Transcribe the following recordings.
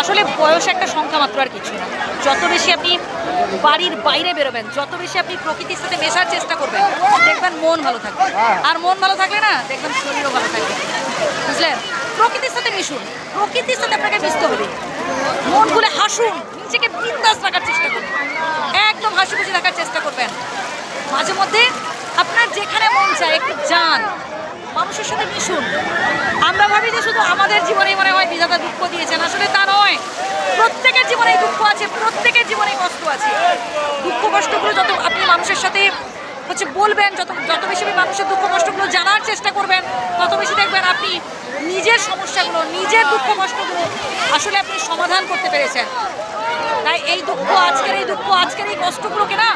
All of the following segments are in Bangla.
আসলে বয়স একটা সংখ্যা মাত্র আর কিছু না। যত বেশি আপনি বাড়ির বাইরে বেরোবেন, যত বেশি আপনি প্রকৃতির সাথে মেশার চেষ্টা করবেন, দেখবেন মন ভালো থাকবে। আর মন ভালো থাকলে না, দেখবেন শরীরও ভালো থাকবে। বুঝলেন? প্রকৃতির সাথে মিশুন। প্রকৃতির সাথে আপনাকে মিশতে হবে। মন খুলে হাসুন। নিজেকে বিন্দাস রাখার চেষ্টা করুন। একদম হাসি খুশি রাখার চেষ্টা করবেন। মাঝে মধ্যে আপনার যেখানে মন চায়, একটু যান। মানুষের সাথে মিশুন। ভাবি যে শুধু আমাদের জীবনে মনে হয় বিধাতা দুঃখ দিয়েছেন। আসলে তা নয়। প্রত্যেকের জীবনে দুঃখ আছে, প্রত্যেকের জীবনে কষ্ট আছে। দুঃখ কষ্টগুলো যত আপনি মানুষের সাথে হচ্ছে বলবেন, যত যত বেশি মানুষের দুঃখ কষ্টগুলো জানার চেষ্টা করবেন তত বেশি দেখবেন আপনি নিজের সমস্যাগুলো নিজের দুঃখ কষ্টগুলো আসলে আপনি সমাধান করতে পেরেছেন। তাই এই দুঃখ আজকের এই দুঃখ, আজকের এই কষ্টগুলোকে না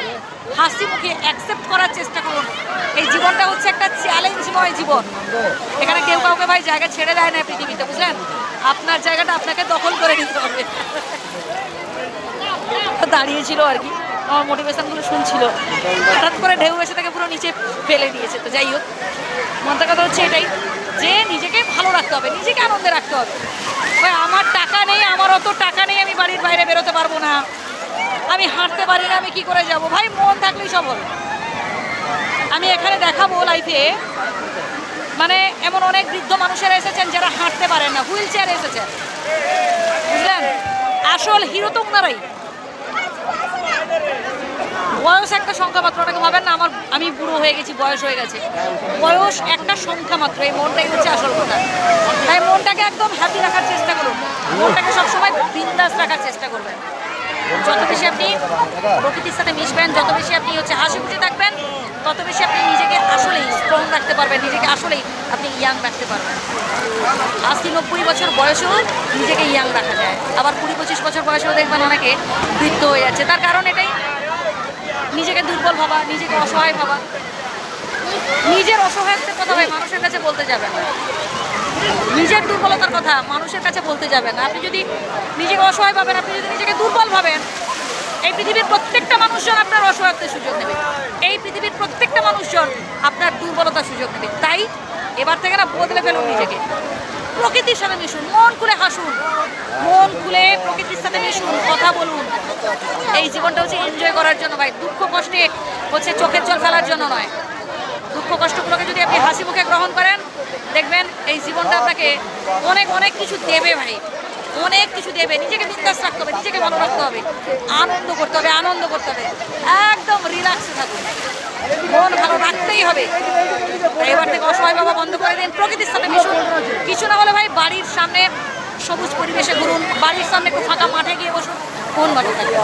হাসি মুখে অ্যাকসেপ্ট করার চেষ্টা করুন। এই জীবনটা হচ্ছে একটা চ্যালেঞ্জময় জীবন। এখানে কেউ কাউকে ভাই জায়গা ছেড়ে দেয় না পৃথিবীতে, বুঝলেন? আপনার জায়গাটা আপনাকে দখল করে নিতে হবে। দাঁড়িয়েছিল আর কি। আমার মোটিভেশনগুলো শুনছিল। হঠাৎ করে ঢেউ এসে তাকে পুরো নিচে ফেলে দিয়েছে। তো যাই হোক মনটা কথা হচ্ছে এটাই, যে নিজেকে ভালো রাখতে হবে, নিজেকে আনন্দে রাখতে হবে। ভাই, আমার টাকা নেই, আমার অত টাকা নেই, আমি বাড়ির বাইরে বেরোতে পারব না। আমি হাঁটতে পারি না, আমি কি করে যাব? ভাই, মন থাকলেই সব আমি এখানে দেখাবো লাইফে মানে এমন অনেক বৃদ্ধ মানুষেরা এসেছেন যারা হাঁটতে পারেন না, হুইল চেয়ারে এসেছেন। বুঝলেন? আসল হিরো তো ওনারাই বয়স একটা সংখ্যা মাত্র, ওটাকে ভাবেন না, আমার আমি বুড়ো হয়ে গেছি, বয়স হয়ে গেছে। বয়স একটা সংখ্যা মাত্র, এই মনটাই হচ্ছে আসল কথা। তাই মনটাকে একদম হ্যাপি রাখার চেষ্টা করুন। মনটাকে সবসময় বিন্দাস রাখার চেষ্টা করবেন। যত বেশি আপনি প্রকৃতির সাথে মিশবেন, যত বেশি আপনি হচ্ছে হাসি খুশি থাকবেন, তত বেশি আপনি স্ট্রং রাখতে পারবেন, নিজেকে আসলেই আপনি ইয়াং রাখতে পারবেন। আশি নব্বই বছর বয়সেও নিজেকে ইয়াং রাখা যায়। আবার কুড়ি পঁচিশ বছর বয়সেও দেখবেন অনেকে বৃদ্ধ হয়ে যাচ্ছে। তার কারণ এটাই, নিজেকে দুর্বল ভাবা, নিজেকে অসহায় ভাবা। নিজের অসহায়ত্বের কথা ভাই, মানুষের কাছে বলতে যাবেন না। নিজের দুর্বলতার কথা মানুষের কাছে বলতে যাবেন না। আপনি যদি নিজেকে অসহায় ভাবেন, আপনি যদি নিজেকে দুর্বল ভাবেন এই পৃথিবীর প্রত্যেকটা মানুষজন আপনার অসহায়ত্বের সুযোগ নেবে এই পৃথিবীর প্রত্যেকটা মানুষজন আপনার দুর্বলতার সুযোগ নেবে তাই এবার থেকে না বদলে ফেলুন নিজেকে। প্রকৃতির সাথে মিশুন, মন খুলে হাসুন। মন খুলে প্রকৃতির সাথে মিশুন, কথা বলুন। এই জীবনটা হচ্ছে এনজয় করার জন্য ভাই। দুঃখ কষ্টে হচ্ছে চোখের জল ফেলার জন্য নয়। দুঃখ কষ্টগুলোকে যদি আপনি হাসি মুখে গ্রহণ করেন, দেখবেন এই জীবনটা আপনাকে অনেক অনেক কিছু দেবে ভাই। অনেক কিছু দেবে, নিজেকে বিশ্বাস রাখতে হবে, নিজেকে ভালো রাখতে হবে, আনন্দ করতে হবে, আনন্দ করতে হবে, একদম রিল্যাক্সে থাকুন মন ভালো রাখতেই হবে। এবার থেকে অসহায় বাবা বন্ধ করে দিন, প্রকৃতির সাথে মিশুন। কিছু না হলে ভাই বাড়ির সামনে সবুজ পরিবেশে ঘুরুন, বাড়ির সামনে একটু ফাঁকা মাঠে গিয়ে বসুন, মন ভালো থাকবে।